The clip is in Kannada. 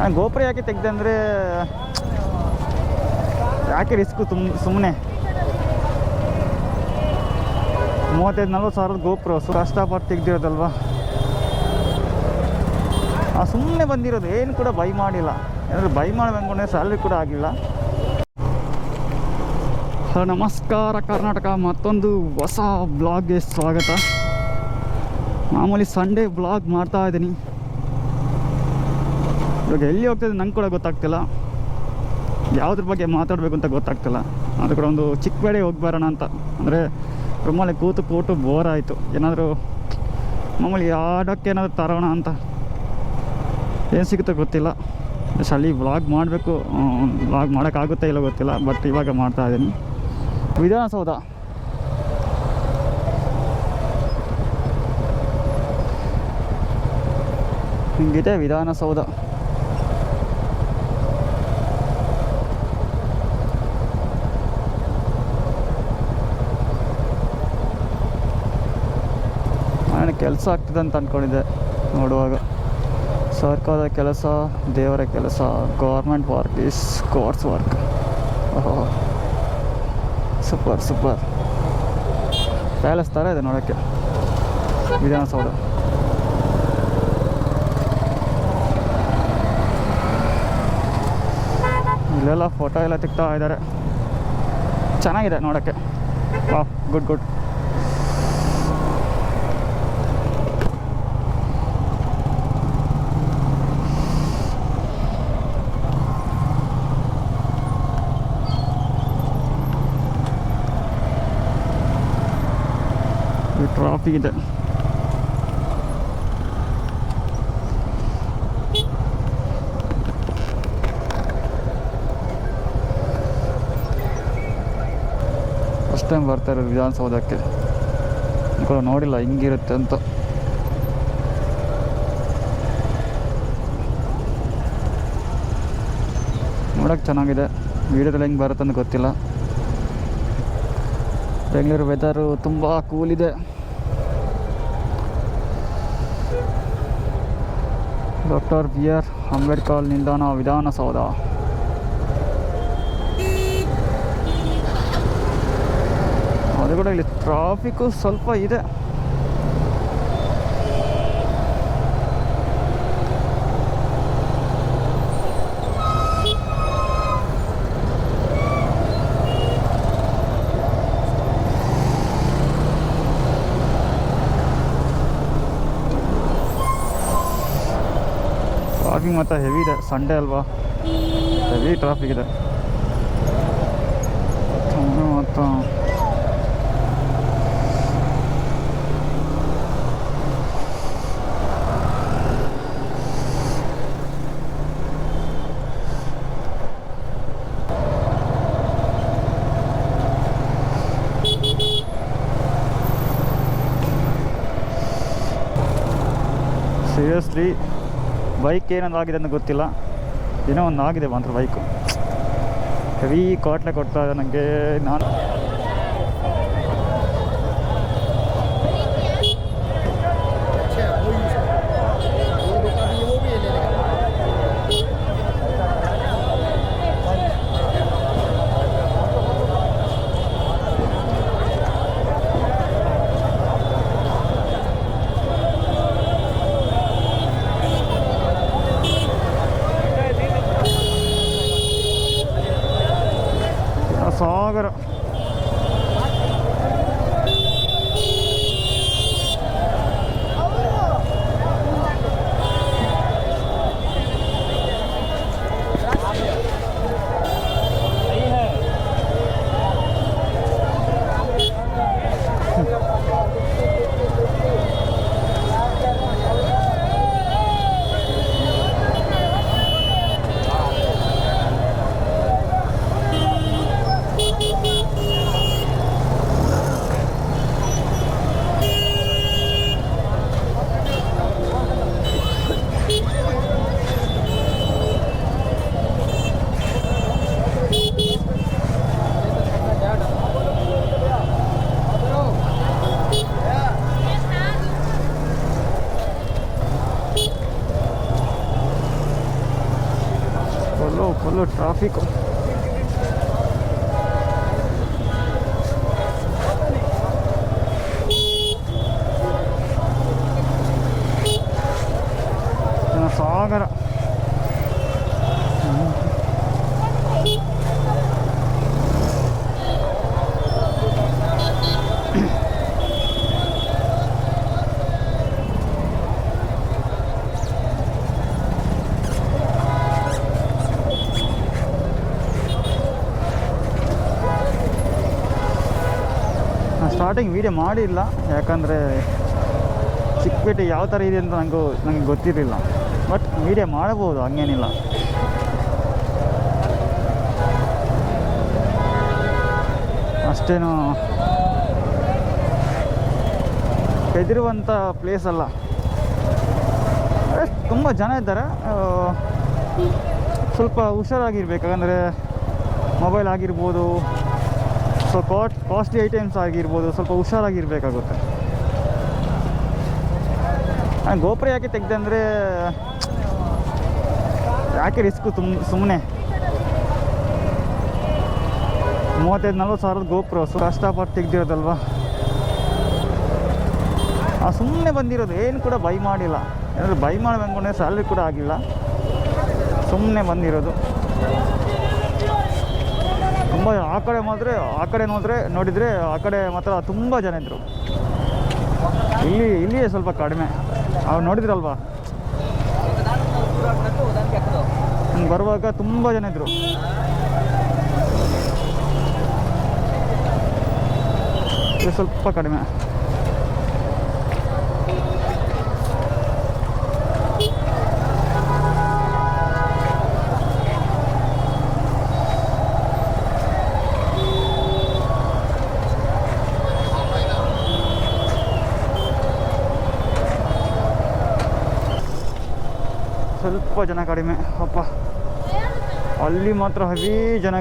ನಾನು ಗೋಪುರ ಯಾಕೆ ತೆಗ್ದೆ ಅಂದರೆ, ಯಾಕೆ ರಿಸ್ಕು ತುಂಬ ಸುಮ್ಮನೆ ಮೂವತ್ತೈದು, ನಲ್ವತ್ತು ಸಾವಿರದ ಗೋಪುರ, ಸೊ ಕಷ್ಟಪಟ್ಟು ತೆಗ್ದಿರೋದಲ್ವಾ? ಆ ಸುಮ್ಮನೆ ಬಂದಿರೋದು, ಏನು ಕೂಡ ಬೈ ಮಾಡಿಲ್ಲ. ಏನಾದರೂ ಬೈ ಮಾಡ್ಬೇಕು ಸ್ಯಾಲ್ರಿ ಕೂಡ ಆಗಿಲ್ಲ. ಹಲೋ ನಮಸ್ಕಾರ, ಕರ್ನಾಟಕ. ಮತ್ತೊಂದು ಹೊಸ ಬ್ಲಾಗ್ಗೆ ಸ್ವಾಗತ. ಮಾಮೂಲಿ ಸಂಡೇ ಬ್ಲಾಗ್ ಮಾಡ್ತಾ ಇದ್ದೀನಿ. ಇವಾಗ ಎಲ್ಲಿ ಹೋಗ್ತಿದ್ದೆ ನಂಗೆ ಕೂಡ ಗೊತ್ತಾಗ್ತಿಲ್ಲ. ಯಾವುದ್ರ ಬಗ್ಗೆ ಮಾತಾಡಬೇಕು ಅಂತ ಗೊತ್ತಾಗ್ತಿಲ್ಲ. ಅದು ಕೂಡ ಒಂದು ಚಿಕ್ಕ ಬೇಳೆ ಹೋಗಿ ಬರೋಣ ಅಂತ. ಅಂದರೆ ರೂಮಲ್ಲಿ ಕೂತು ಕೂತು ಬೋರ್ ಆಯಿತು. ಏನಾದರೂ ಮಾಮೂಲಿ ಆಡೋಕ್ಕೆ ಏನಾದರೂ ತರೋಣ ಅಂತ. ಏನು ಸಿಗುತ್ತೋ ಗೊತ್ತಿಲ್ಲ. ಎಷ್ಟು ಅಲ್ಲಿ ವ್ಲಾಗ್ ಮಾಡಬೇಕು. ವ್ಲಾಗ್ ಮಾಡೋಕ್ಕಾಗುತ್ತೆ ಇಲ್ಲ ಗೊತ್ತಿಲ್ಲ. ಬಟ್ ಇವಾಗ ಮಾಡ್ತಾ ಇದ್ದೀನಿ. ವಿಧಾನಸೌಧ. ಹಿಂಗಿದೆ ವಿಧಾನಸೌಧ. ಕೆಲಸ ಆಗ್ತದೆ ಅಂತ ಅಂದ್ಕೊಂಡಿದ್ದೆ ನೋಡುವಾಗ. ಸರ್ಕಾರದ ಕೆಲಸ, ದೇವರ ಕೆಲಸ government work is course work ಓಹೋ. Super super. ಪ್ಯಾಲೇಸ್ ಥರ ಇದೆ ನೋಡೋಕ್ಕೆ. ವಿಧಾನಸೌಧ. ಇಲ್ಲೆಲ್ಲ ಫೋಟೋ ಎಲ್ಲ ತೆಗ್ತಾ ಇದ್ದಾರೆ. ಚೆನ್ನಾಗಿದೆ ನೋಡೋಕ್ಕೆ. ವಾ ಗುಡ್ ಗುಡ್ ಟ್ರಾಫಿಕ್ ಇದೆ. ಫಸ್ಟ್ ಟೈಮ್ ಬರ್ತಾ ಇರೋದು ವಿಧಾನಸೌಧಕ್ಕೆ. ಕೂಡ ನೋಡಿಲ್ಲ ಹಿಂಗಿರುತ್ತೆ ಅಂತ. ನೋಡೋಕೆ ಚೆನ್ನಾಗಿದೆ. ವೀಡಿಯೋದಲ್ಲಿ ಹೆಂಗೆ ಬರುತ್ತೆ ಅಂತ ಗೊತ್ತಿಲ್ಲ. ಬೆಂಗಳೂರು ವೆದರು ತುಂಬ ಇದೆ. ಡಾಕ್ಟರ್ ಬಿ ಆರ್ ಅಂಬೇಡ್ಕರ್ ನಿಲ್ದಾಣ ವಿಧಾನಸೌಧ. ಅದು ಕೂಡ ಇಲ್ಲಿ ಟ್ರಾಫಿಕ್ಕು ಸ್ವಲ್ಪ ಇದೆ. ಟ್ರಾಫಿಕ್ ಮತ್ತು ಹೆವಿ ಇದೆ. ಸಂಡೇ ಅಲ್ವಾ? ಹೆವಿ ಟ್ರಾಫಿಕ್ ಇದೆ. ಮತ್ತು ಸೀರಿಯಸ್ಲಿ ಬೈಕ್ ಏನೊಂದು ಆಗಿದೆ ಅಂತ ಗೊತ್ತಿಲ್ಲ. ಏನೋ ಒಂದು ಆಗಿದೆ ಮಾತ್ರ ಬೈಕು ಹೆವಿ ಕಾಟ್ಲೆ ಕೊಡ್ತಾ ಇದೆ ನನಗೆ ನಾನು tráfico. ಸ್ಟಾರ್ಟಿಂಗ್ ವೀಡಿಯೋ ಮಾಡಿಲ್ಲ, ಯಾಕಂದರೆ ಚಿಕ್ಕಪೇಟೆ ಯಾವ ಥರ ಇದೆ ಅಂತ ನನಗೂ ನನಗೆ ಗೊತ್ತಿರಲಿಲ್ಲ. ಬಟ್ ವೀಡಿಯೋ ಮಾಡಬಹುದು, ಹಂಗೇನಿಲ್ಲ. ಅಷ್ಟೇನು ಕೆದಿರುವಂಥ ಪ್ಲೇಸ್ ಅಲ್ಲ. ತುಂಬ ಜನ ಇದ್ದಾರೆ. ಸ್ವಲ್ಪ ಹುಷಾರಾಗಿರ್ಬೇಕು, ಯಾಕಂದರೆ ಮೊಬೈಲ್ ಆಗಿರ್ಬೋದು ಸೊ ಕಾಸ್ಟ್ ಕಾಸ್ಟ್ಲಿ ಐಟಮ್ಸ್ ಆಗಿರ್ಬೋದು, ಸ್ವಲ್ಪ ಹುಷಾರಾಗಿರ್ಬೇಕಾಗುತ್ತೆ. ನಾನು ಗೋಪುರ ಯಾಕೆ ತೆಗ್ದೆ ಅಂದರೆ, ಯಾಕೆ ರಿಸ್ಕು ತುಂಬ ಸುಮ್ಮನೆ ಮೂವತ್ತೈದು, ನಲ್ವತ್ತು ಸಾವಿರದ ಗೋಪುರ ಸೊ ಕಷ್ಟಪಟ್ಟು ತೆಗ್ದಿರೋದಲ್ವಾ? ಆ ಸುಮ್ಮನೆ ಬಂದಿರೋದು, ಏನು ಕೂಡ ಬೈ ಮಾಡಿಲ್ಲ. ಏನಾದರೂ ಬೈ ಮಾಡಬೇಕು ಸ್ಯಾಲ್ರಿ ಕೂಡ ಆಗಿಲ್ಲ. ಸುಮ್ಮನೆ ಬಂದಿರೋದು. ತುಂಬ ಆ ಕಡೆ ಮಾತ್ರ, ಆ ಕಡೆ ನೋಡಿದ್ರೆ ನೋಡಿದರೆ ಆ ಕಡೆ ಮಾತ್ರ ತುಂಬ ಜನ ಇದ್ದರು ಇಲ್ಲಿ, ಇಲ್ಲಿಯೇ ಸ್ವಲ್ಪ ಕಡಿಮೆ. ಅವ್ರು ನೋಡಿದ್ರಲ್ವಾ? ಬರುವಾಗ ತುಂಬ ಜನ ಇದ್ದರು ಇದು ಸ್ವಲ್ಪ ಕಡಿಮೆ. ಸ್ವಲ್ಪ ಜನ ಕಡಿಮೆ. ಅಪ್ಪ. ಅಲ್ಲಿ ಮಾತ್ರ ಹೆವಿ ಜನ